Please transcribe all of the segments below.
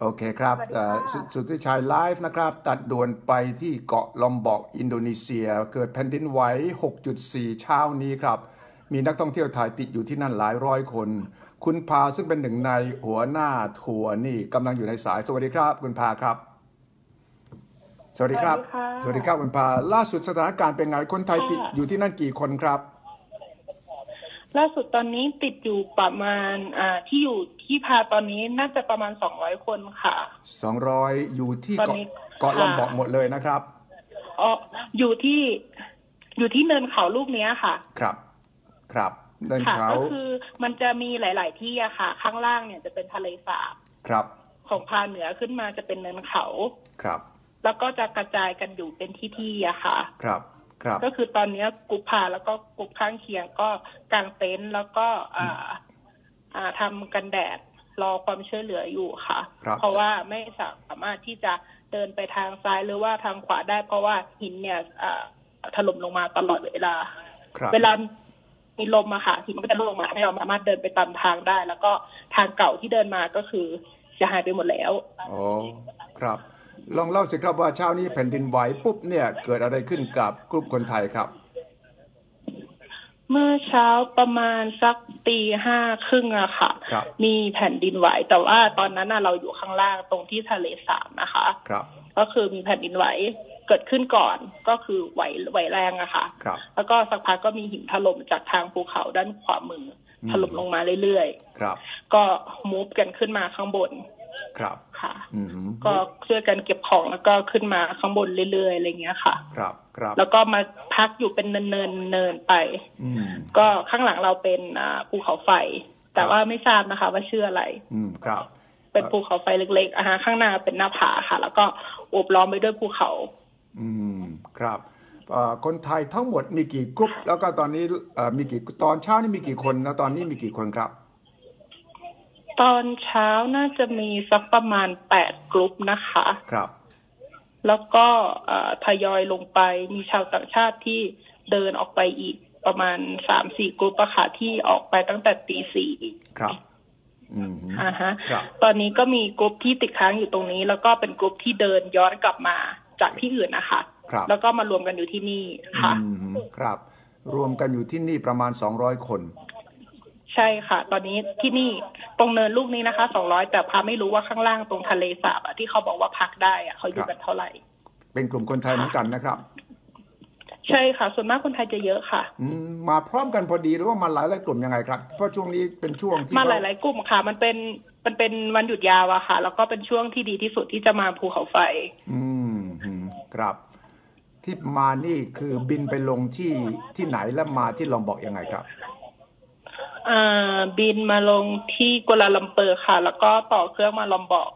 โอเคครับสวัสดีเอ่อค่ะสุสุทธิชัยไลฟ์นะครับ ตัดด่วนไปที่เกาะลอมบอกอินโดนีเซีย เกิดแผ่นดินไหว 6.4 เช้านี้ครับ มีนักท่องเที่ยวไทยติดอยู่ที่นั่นหลายร้อยคน คุณพาซึ่งเป็นหนึ่งในหัวหน้าทัวร์นี่กำลังอยู่ในสายสวัสดีครับ คุณพาครับ สวัสดีครับ สวัสดีค่ะสวัสดีครับคุณพาล่าสุดสถานการณ์เป็นไงคนไทยติดอยู่ที่นั่นกี่คนครับ ล่าสุดตอนนี้ติดอยู่ประมาณอ่าที่อยู่ที่พาตอนนี้น่าจะประมาณสองร้อยคนค่ะ200อยู่ที่ตอนเกาะนี้เกาะลอมค่ะบอกหมดเลยนะครับอ๋ออยู่ที่อยู่ที่เนินเขาลูกเนี้ยค่ะ ครับ ครับเดินค่ะ เขาก็คือมันจะมีหลาย ๆ ที่อะค่ะ ข้างล่างเนี่ยจะเป็นทะเลสาบครับ ของพาเหนือขึ้นมาจะเป็นเนินเขา ครับ แล้วก็จะกระจายกันอยู่เป็นที่ๆอะค่ะ ครับ ครับก็คือตอนเนี้ยกลุ่มพาแล้วก็กลุ่มข้างเคียงก็กางเต็นท์แล้วก็อ่าอ่าทำกันแดดรอความช่วยเหลืออยู่ค่ะครับเพราะว่าไม่สามารถที่จะเดินไปทางซ้ายหรือว่าทางขวาได้ เพราะว่าหินเนี่ยอ่าถล่มลงมาตลอดเวลาครับเวลามีลมอะค่ะหินมันก็จะร่วงลงมาไม่เราสามารถเดินไปตามทางได้ แล้วก็ทางเก่าที่เดินมาก็คือจะหายไปหมดแล้วโอ้ครับ ลองเล่าสิครับว่าเช้านี้แผ่นดินไหวปุ๊บเนี่ยเกิดอะไรขึ้นกับกลุ่มคนไทยครับ เมื่อเช้าประมาณสักตีห้าครึ่งอะค่ะครับมีแผ่นดินไหว แต่ว่าตอนนั้นน่ะเราอยู่ข้างล่างตรงที่ทะเลสาบนะคะครับ ก็คือมีแผ่นดินไหวเกิดขึ้นก่อนก็คือไหวไหวแรงอะค่ะครับแล้วก็สักพักก็มีหินถล่มจากทางภูเขาด้านขวามืออมถล่มลงมาเรื่อยครับๆก็มูฟกันขึ้นมาข้างบน ครับค่ะอืมก็ช่วยกันเก็บของแล้วก็ขึ้นมาข้างบนเรื่อยๆอะไรเงี้ยค่ะ ครับครับ แล้วก็มาพักอยู่เป็นเนินเนินๆเนินไปอืมก็ข้างหลังเราเป็นอ่าภูเขาไฟ แต่ว่าไม่ทราบนะคะ ว่าชื่ออะไร อืมครับ เป็นภูเขาไฟเล็กๆอะฮะข้างหน้าเป็นหน้าผาค่ะ แล้วก็โอบล้อมไปด้วยภูเขา อืมครับเอ่อคนไทยทั้งหมดมีกี่กลุ่มแล้วก็ตอนนี้เอ่อมีกี่ตอนเช้านี่มีกี่คนแล้วตอนนี้มีกี่คนครับ ตอนเช้าน่าจะมีสักประมาณแปดกลุ่มนะคะ ครับ แล้วก็เอ่อทยอยลงไปมีชาวต่างชาติที่เดินออกไปอีกประมาณสามสี่กลุ่มอะค่ะที่ออกไปตั้งแต่ตีสี่ครับอืมอ่าฮะครับตอนนี้ก็มีกลุ่มที่ติดค้างอยู่ตรงนี้ แล้วก็เป็นกลุ่มที่เดินย้อนกลับมาจากที่อื่นนะคะครับแล้วก็มารวมกันอยู่ที่นี่ค่ะอืมครับ รวมกันอยู่ที่นี่ประมาณ200คน ใช่ค่ะ ตอนนี้ที่นี่ตรงเนินลูกนี้นะคะสองร้อยแต่พาไม่รู้ว่าข้างล่างตรงทะเลสาบอะที่เขาบอกว่าพักได้อะเขาอยู่กันเท่าไหร่ เป็นกลุ่มคนไทยเหมือนกันนะครับ ใช่ค่ะ ส่วนมากคนไทยจะเยอะค่ะอืมมาพร้อมกันพอดีหรือว่ามาหลายหลายๆกลุ่มยังไงครับเพราะช่วงนี้เป็นช่วงที่มาหเขลายๆกลุ่มค่ะ มันเป็นมันเป็นวันหยุดยาวอะค่ะ แล้วก็เป็นช่วงที่ดีที่สุดที่จะมาภูเขาไฟ อืมอืมครับ ที่มานี่คือบินไปลงที่ที่ไหนและมาที่ลองบอกยังไงครับอ่า บินมาลงที่กัวลาลัมเปอร์ค่ะ แล้วก็ต่อเครื่องมาลอมบอก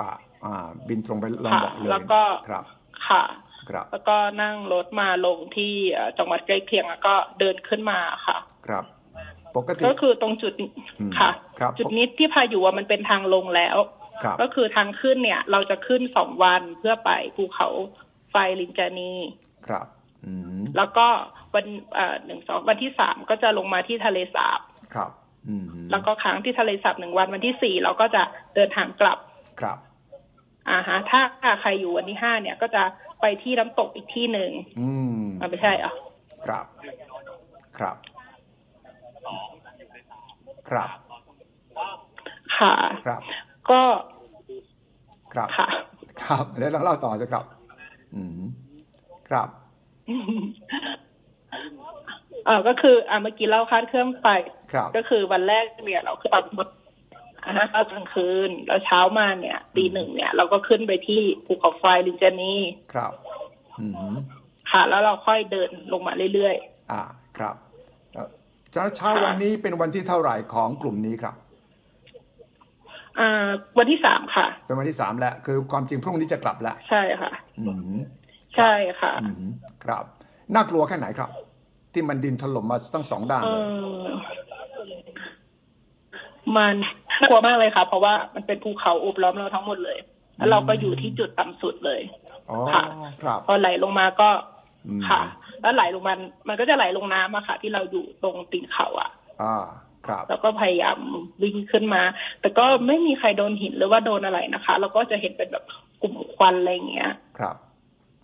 อ่าอ่า บินตรงไปลองบอกเลยแล้วก็ครับค่ะครับแล้วก็นั่งรถมาลงที่เอ่อจังหวัดใกล้เคียงแล้วก็เดินขึ้นมาค่ะ ครับ ปกติก็คือตรงจุดอืมค่ะครับจุดนี้ที่พาอยู่ว่ามันเป็นทางลงแล้วครับก็คือทางขึ้นเนี่ย เราจะขึ้นสองวันเพื่อไปภูเขาไฟลินจานีครับอืมแล้วก็วันเอ่อหนึ่งสองวันที่สามก็จะลงมาที่ทะเลสาบ ครับอืมแล้วก็ค้างที่ทะเลสาบหนึ่งวันวันที่สี่เราก็จะเดินทางกลับครับอ่าฮะถ้าใครอยู่วันที่ห้าเนี่ย ก็จะไปที่น้ำตกอีกที่หนึ่งอืมอ่าไม่ใช่เหรอะครับ ครับ ครับ ค่ะ ครับ ก็ครับค่ะ ครับ แล้วเราเล่าต่อสิครับ อืมครับเออก็คืออ่าเมื่อกี้เล่าคาดเครื่องไปครับก็คือวันแรกเนี่ยเราคือตอนหมดอ่าฮะตอนกลางคืน แล้วเช้ามาเนี่ยตีหนึ่งเนี่ย เราก็ขึ้นไปที่ภูเขาไฟลินจานีครับอืมค่ะ แล้วเราค่อยเดินลงมาเรื่อยอ่าครับเอ่อเช้าเช้าวันนี้เป็นวันที่เท่าไหร่ของกลุ่มนี้ครับๆอ่าวันที่สามค่ะ เป็นวันที่สามแล้ว คือความจริงพรุ่งนี้จะกลับแล้ว ใช่ค่ะ อืมใช่ค่ะ อืมครับ น่ากลัวแค่ไหนครับ ที่มันดินถล่มมาทั้งสองด้านเอเลยอมันน่ากลัวมากเลยค่ะ เพราะว่ามันเป็นภูเขาโอบล้อมเราทั้งหมดเลย แล้วเราก็อยู่ที่จุดต่ำสุดเลยอ๋อค่ะครับพอไหลลงมาก็อืมค่ะ แล้วไหลลงมามันก็จะไหลลงน้ำอะค่ะ ที่เราอยู่ตรงตีนเขาอะอ่าครับแล้วก็พยายามวิ่งขึ้นมา แต่ก็ไม่มีใครโดนหินหรือว่าโดนอะไรนะคะ แล้วก็จะเห็นเป็นแบบกลุ่มควันอะไรอย่างเงี้ย ครับ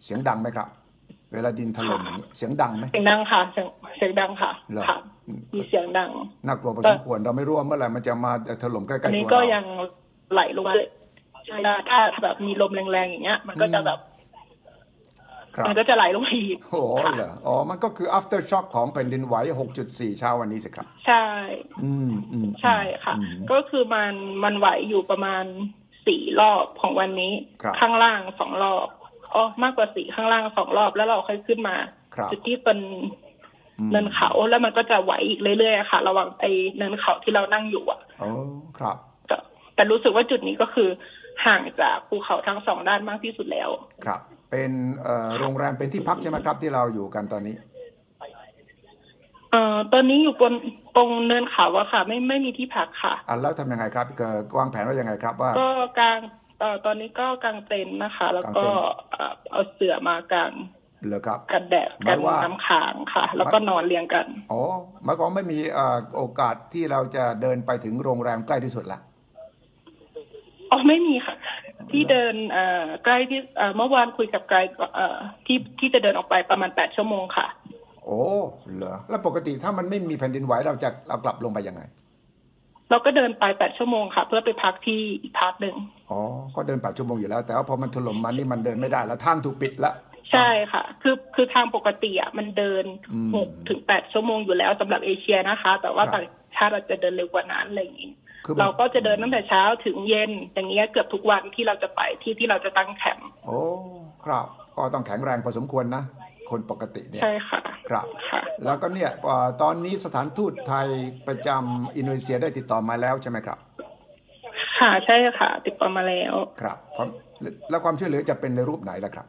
เสียงดังไหมครับ เวลาดินถล่มอย่างนี้เสียงดังไหมเสียงดังค่ะ เสียงเสียงดังค่ะเหรอค่ะอืมมีเสียงดังน่ากลัวพอสมควรเราไม่รู้ว่าเมื่อไหร่มันจะมาถล่มใกล้ๆอันตัวนี้เราก็ยังไหลลงมาเลยใช่ถ้าแบบมีลมแรงๆอย่างเงี้ย มันก็จะแบบครับมันก็จะไหลลงมาอีกโอ้โหเหรออ๋อ มันก็คือ after shock ของแผ่นดินไหว 6.4 เช้าวันนี้สิครับ ใช่ อืมอืมใช่ค่ะอืมก็คือมันมันไหวอยู่ประมาณสี่รอบของวันนี้ครับข้างล่างสองรอบ อ๋อมากกว่าสี่ข้างล่างสองรอบ แล้วเราค่อยขึ้นมาครับจุดที่เป็นอืมเนินเขาแล้วมันก็จะไหวอีกเรื่อยๆอะค่ะ ระหว่างไอ้เนินเขาที่เรานั่งอยู่อะโอ้ครับแต่แต่รู้สึกว่าจุดนี้ก็คือห่างจากภูเขาทั้งสองด้านมากที่สุดแล้ว ครับ เป็นเอ่อโรงแรมเป็นที่พักใช่ไหมครับที่เราอยู่กันตอนนี้เอ่อตอนนี้อยู่บนตรงเนินเขาอะค่ะ ไม่ไม่มีที่พักค่ะอะแล้วทำยังไงครับเอ่อวางแผนว่ายังไงครับว่า ก็กาง เอ่อตอนนี้ก็กางเต็นท์นะคะ แล้วก็กางเต็นท์เอ่อเอาเสื่อมากางเหรอครับกันแดดหกัมานยว่าน้ำค้างค่ะ แล้วก็นอนเรียงกันอ๋อหมายความไม่มีเอ่อโอกาสที่เราจะเดินไปถึงโรงแรมใกล้ที่สุดละอ๋อไม่มีค่ะ ที่เดินเอ่อใกล้ที่เอ่อเมื่อวานคุยกับไกด์เอ่อที่ที่จะเดินออกไปประมาณแปดชั่วโมงค่ะ โอ้เหรอแล้วปกติถ้ามันไม่มีแผ่นดินไหวเราจะเรากลับลงไปยังไง เราก็เดินไปแปดชั่วโมงค่ะ เพื่อไปพักที่อีกพาร์ทหนึ่งอ๋อ ก็เดินป่าชั่วโมงอยู่แล้ว แต่ว่าพอมันถล่มมานี่มันเดินไม่ได้แล้วทางถูกปิดละ ใช่ค่ะ คือคือทางปกติอะมันเดินอืมหกถึงแปดชั่วโมงอยู่แล้วสำหรับเอเชียนะคะ แต่ว่าครับต่างชาติเราจะเดินเร็วกว่านั้นอะไรอย่างนี้คือมันเราก็จะเดินตั้งแต่เช้าถึงเย็น อย่างเงี้ยเกือบทุกวันที่เราจะไปที่ที่เราจะตั้งแคมป์โอ้ครับ ก็ต้องแข็งแรงพอสมควรนะ คนปกติเนี่ยใช่ค่ะครับค่ะแล้วก็เนี่ยเอ่อตอนนี้สถานทูตไทยประจำอินโดนีเซียได้ติดต่อมาแล้วใช่ไหมครับ ค่ะใช่ค่ะ ติดต่อมาแล้วครับความแล้วความช่วยเหลือจะเป็นในรูปไหนล่ะครับ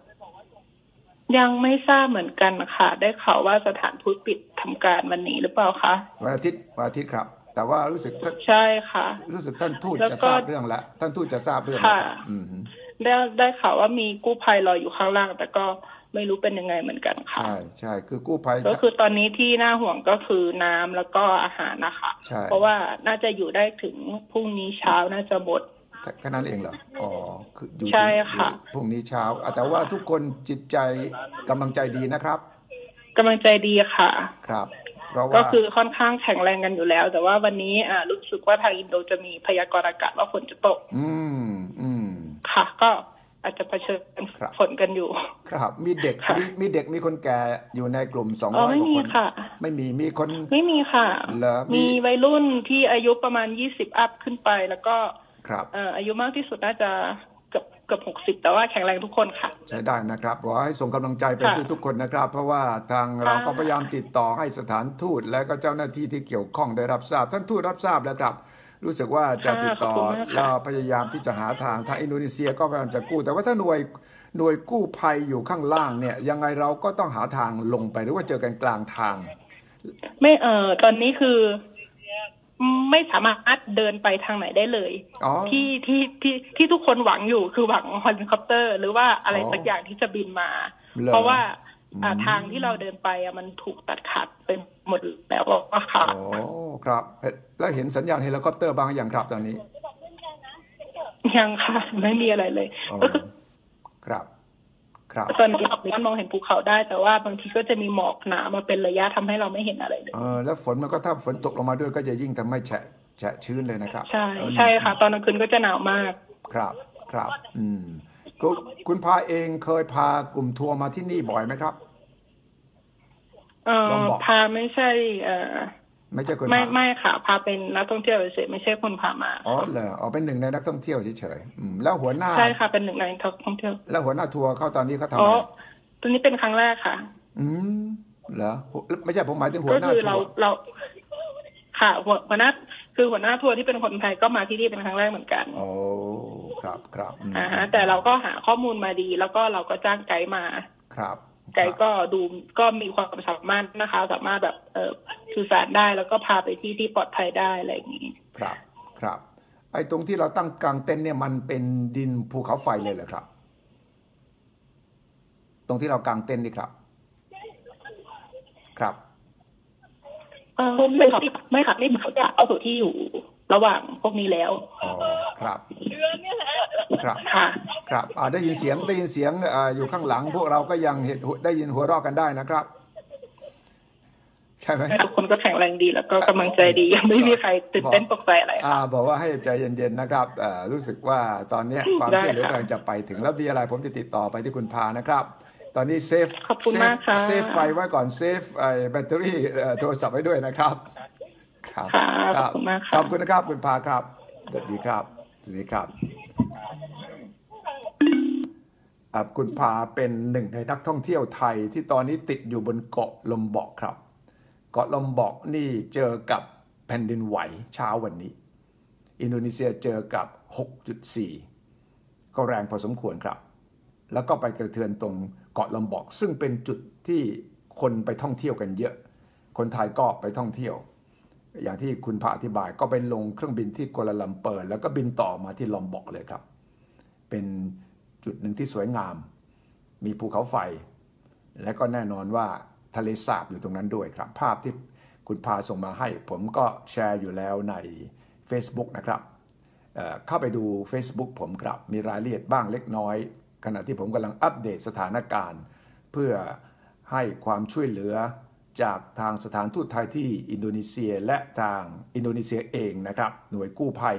ยังไม่ทราบเหมือนกันค่ะ ได้ข่าวว่าสถานทูตปิดทำการวันนี้หรือเปล่าคะวันอาทิตย์วันอาทิตย์ครับ แต่ว่ารู้สึกท่านใช่ค่ะ รู้สึกท่านทูตแล้วจะก็ทราบเรื่องแล้วท่านทูตจะทราบเรื่องแล้วค่ะอืมได้ได้ข่าวว่ามีกู้ภัยรออยู่ข้างล่าง แต่ก็ ไม่รู้เป็นยังไงเหมือนกันค่ะ ใช่ใช่คือกู้ภัยก็คือตอนนี้ที่น่าห่วงก็คือน้ำแล้วก็อาหารนะคะใช่เพราะว่าน่าจะอยู่ได้ถึงพรุ่งนี้เช้าน่าจะหมดแค่นั้นเองเหรออ๋อคืออยู่ใช่ที่ค่ะอยู่พรุ่งนี้เช้าอาจจะว่าทุกคนจิตใจกำลังใจดีนะครับกำลังใจดีค่ะ ครับเพราะก็ว่าคือค่อนข้างแข็งแรงกันอยู่แล้ว แต่ว่าวันนี้อ่ารู้สึกว่าทางอินโดจะมีพยากรณ์อากาศว่าฝนจะตก อืมอืมค่ะ ก็ อาจจะเผชิญครับฝนกันอยู่ ครับ มีเด็กค่ะมีมีเด็กมีคนแก่อยู่ในกลุ่มสองอ๋อร้อยไม่กว่ามีคนค่ะไม่มีมีคนไม่มีค่ะเหรอมีมีวัยรุ่นที่อายุประมาณยี่สิบอัพขึ้นไป แล้วก็ครับเอ่ออายุมากที่สุดน่าจะเกือบเกือบหกสิบแต่ว่าแข็งแรงทุกคนค่ะ ใช้ได้นะครับขอให้ส่งกำลังใจไปค่ะที่ทุกคนนะครับ เพราะว่าทางเราก็ค่ะพยายามติดต่อให้สถานทูตและก็เจ้าหน้าที่ที่เกี่ยวข้องได้รับทราบ ท่านทูตรับทราบแล้วครับ รู้สึกว่าจะติดต่อขอบคุณมากค่ะแล้วพยายามที่จะหาทางทางอินโดนีเซียก็พยายามจะกู้ แต่ว่าถ้าหน่วยหน่วยกู้ภัยอยู่ข้างล่างเนี่ย ยังไงเราก็ต้องหาทางลงไปหรือว่าเจอกันกลางทาง ไม่เอ่อตอนนี้คือไม่สามารถเดินไปทางไหนได้เลยอ๋อที่ที่ที่ที่ทุกคนหวังอยู่คือหวังเฮลิคอปเตอร์ หรือว่าอะไรอ๋อสักอย่างที่จะบินมาเหรอเพราะว่าอ่าอืมทางที่เราเดินไปอะมันถูกตัดขาดไป หมดแล้วอะค่ะโอ้ครับ แล้วเห็นสัญญาณเฮลิคอปเตอร์บางอย่างครับตอนนี้ ยังค่ะ ไม่มีอะไรเลยอ๋อก็คือครับครับตอนนี้เราสามารถมองเห็นภูเขาได้ แต่ว่าบางทีก็จะมีหมอกหนามาเป็นระยะทำให้เราไม่เห็นอะไรเลยเออแล้วฝนมันก็ถ้าฝนตกลงมาด้วยก็จะยิ่งทำให้แฉะแฉะชื้นเลยนะครับ ใช่ใช่ค่ะ ตอนกลางคืนก็จะหนาวมาก ครับครับ อืมคุณคุณพาเองเคยพากลุ่มทัวร์มาที่นี่บ่อยไหมครับ เออลองบอกพาไม่ใช่ เออไม่ใช่คนไม่พาไม่ค่ะ พาเป็นนักท่องเที่ยวเฉยๆไม่ใช่คนพามาอ๋อเหรออ๋อเป็นหนึ่งในนักท่องเที่ยวเฉยๆอืมแล้วหัวหน้า ใช่ค่ะเป็นหนึ่งในนักท่องเที่ยวแล้วหัวหน้าทัวร์เขาตอนนี้เขาทำอ๋อะอไรตัวนี้เป็นครั้งแรกค่ะ อืมเหรอไม่ใช่ผมหมายถึงหัวก็หน้าคือทัเราวร์เรา ค่ะ หัวหัวหน้าคือหัวหน้าทัวร์ที่เป็นคนไทยก็มาที่นี่เป็นครั้งแรกเหมือนกันโอ้ครับครับอืมอ่าฮะแต่เราก็หาข้อมูลมาดี แล้วก็เราก็จ้างไกด์มา ครับ ไกด์ก็ดูก็มีความสามารถนะคะ สามารถแบบเออสื่อสารได้แล้วก็พาไปที่ที่ปลอดภัยได้อะไรอย่างนี้ ครับครับไอ้ตรงที่เราตั้งกลางเต็นท์เนี่ยมันเป็นดินภูเขาไฟเลยเหรอครับ ตรงที่เรากางเต็นท์นี่ครับ ครับเออไม่ค่ะไม่ค่ะไม่เขาจะเอาสู่ที่อยู่ ระหว่างพวกนี้แล้วอ๋อครับครับค่ะครับอ่าได้ยินเสียงได้ยินเสียงอ่าอยู่ข้างหลัง พวกเราก็ยังเห็นได้ยินหัวเราะกันได้นะครับ ใช่ไหมทุกคนก็แข็งแรงดีแล้วก็กำลังใจดียังไม่มีใครตื่นเต้นตกใจอะไรอ่าค่ะบอกว่าให้ใจเย็นๆนะครับเอ่อรู้สึกว่าตอนเนี้ยความได้ช่วยเหลือค่ะกำลังจะไปถึงแล้วมีอะไรผมจะติดต่อไปที่คุณพานะครับตอนนี้เซฟขอบคุณเซฟมากค่ะเซฟไฟไว้ก่อนเซฟไอ้แบตเตอรี่เอ่อโทรศัพท์ไว้ด้วยนะครับ ครับค่ะรัขอบคุณมากค่ะขอบคุณนะครับคุณพาครับสวัสดีครับสวัสดีครับอ่าคุณพาเป็นหนึ่งในนักท่องเที่ยวไทยที่ตอนนี้ติดอยู่บนเกาะลมบอกครับ เกาะลอมบอกนี่เจอกับแผ่นดินไหวเช้าวันนี้ อินโดนีเซียเจอกับ 6.4 ก็แรงพอสมควรครับ แล้วก็ไปกระเทือนตรงเกาะลอมบอก ซึ่งเป็นจุดที่คนไปท่องเที่ยวกันเยอะ คนไทยก็ไปท่องเที่ยว อย่างที่คุณพระอธิบายก็ไปลงเครื่องบินที่กัวลาลัมเปอร์แล้วก็บินต่อมาที่ลอมบอกเลยครับ เป็นจุดหนึ่งที่สวยงาม มีภูเขาไฟ และก็แน่นอนว่าทะเลสาบอยู่ตรงนั้นด้วยครับ ภาพที่คุณพาส่งมาให้ ผมก็แชร์อยู่แล้วใน Facebook นะครับเเข้าไปดู Facebook ผมครับมีรายละเอียดบ้างเล็กน้อย ขณะที่ผมกำลังอัปเดตสถานการณ์ เพื่อให้ความช่วยเหลือ จากทางสถานทูตไทยที่อินโดนีเซียและทางอินโดนีเซียเองนะครับ หน่วยกู้ภัย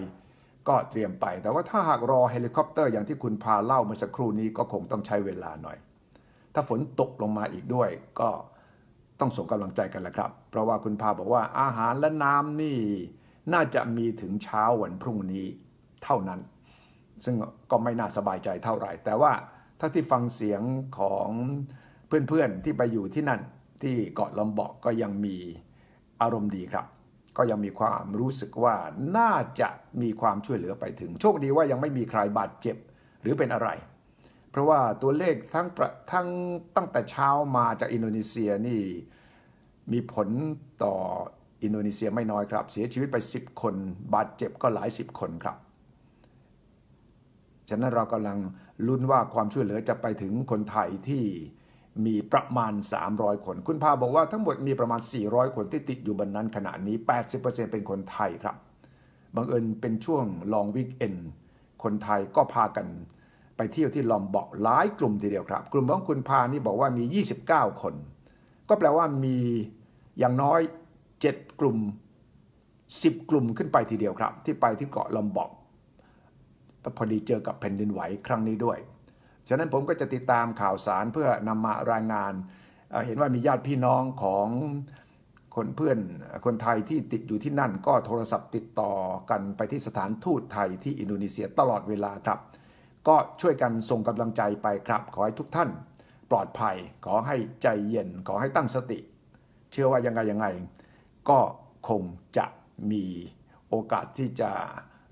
ก็เตรียมไป แต่ว่าถ้าหากรอเฮลิคอปเตอร์อย่างที่คุณพาเล่าเมื่อสักครู่นี้ก็คงต้องใช้เวลาหน่อย ถ้าฝนตกลงมาอีกด้วยก็ต้องส่งกำลังใจกันแหละครับ เพราะว่าคุณพาบอกว่าอาหารและน้ำนี่น่าจะมีถึงเช้าวันพรุ่งนี้เท่านั้น ซึ่งก็ไม่น่าสบายใจเท่าไหร่ แต่ว่าถ้าที่ฟังเสียงของเพื่อนๆที่ไปอยู่ที่นั่น ที่เกาะลอมบอกก็ยังมีอารมณ์ดีครับ ก็ยังมีความรู้สึกว่าน่าจะมีความช่วยเหลือไปถึง โชคดีว่ายังไม่มีใครบาดเจ็บหรือเป็นอะไร เพราะว่าตัวเลขทั้งประทั้งตั้งแต่เช้ามาจากอินโดนีเซียนี่มีผลต่ออินโดนีเซียไม่น้อยครับ เสียชีวิตไป 10 คน บาดเจ็บก็หลายสิบคนครับ ฉะนั้นเรากำลังลุ้นว่าความช่วยเหลือจะไปถึงคนไทยที่ มีประมาณ 300 คน คุณพาบอกว่าทั้งหมดมีประมาณ 400 คนที่ติดอยู่บนนั้นขณะนี้ 80%เป็นคนไทยครับ บังเอิญเป็นช่วงลองวิกเอนคนไทยก็พากันไปเที่ยวที่ลอมบอกหลายกลุ่มทีเดียวครับ กลุ่มของคุณพานี่บอกว่ามี 29 คน ก็แปลว่ามีอย่างน้อย 7 กลุ่ม 10 กลุ่มขึ้นไปทีเดียวครับ ที่ไปที่เกาะลอมบอกพอดีเจอกับแผ่นดินไหวครั้งนี้ด้วย ฉะนั้นผมก็จะติดตามข่าวสารเพื่อนำมารายงาน เห็นว่ามีญาติพี่น้องของคนเพื่อนคนไทยที่ติดอยู่ที่นั่น ก็โทรศัพท์ติดต่อกันไปที่สถานทูตไทยที่อินโดนีเซียตลอดเวลาครับ ก็ช่วยกันส่งกำลังใจไปครับ ขอให้ทุกท่าน ปลอดภัย ขอให้ใจเย็น ขอให้ตั้งสติ เชื่อว่ายังไงยังไง ก็คงจะมีโอกาสที่จะ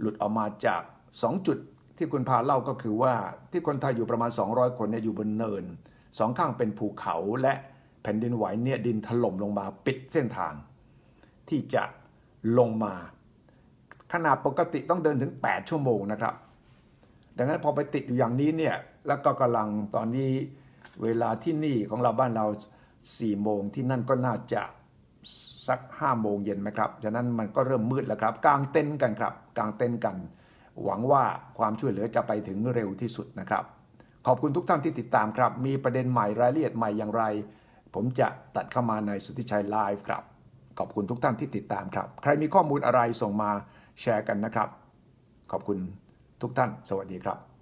หลุดออกมาจาก 2 จุด ที่คุณพาเล่าก็คือว่าที่คนไทยอยู่ประมาณ 200 คนเนี่ยอยู่บนเนินสองข้างเป็นภูเขาและแผ่นดินไหวเนี่ยดินถล่มลงมาปิดเส้นทาง ที่จะลงมา ขนาดปกติต้องเดินถึง 8 ชั่วโมงนะครับ ดังนั้นพอไปติดอยู่อย่างนี้เนี่ยแล้วก็กำลังตอนนี้เวลาที่นี่ของเราบ้านเรา4โมงที่นั่นก็น่าจะสัก5โมงเย็นไหมครับ ฉะนั้นมันก็เริ่มมืดแล้วครับกางเต็นท์กันครับกางเต็นท์กัน หวังว่าความช่วยเหลือจะไปถึงเร็วที่สุดนะครับ ขอบคุณทุกท่านที่ติดตามครับ มีประเด็นใหม่รายละเอียดใหม่อย่างไร ผมจะตัดเข้ามาในสุทธิชัยไลฟ์ครับ ขอบคุณทุกท่านที่ติดตามครับ ใครมีข้อมูลอะไรส่งมาแชร์กันนะครับ ขอบคุณทุกท่าน สวัสดีครับ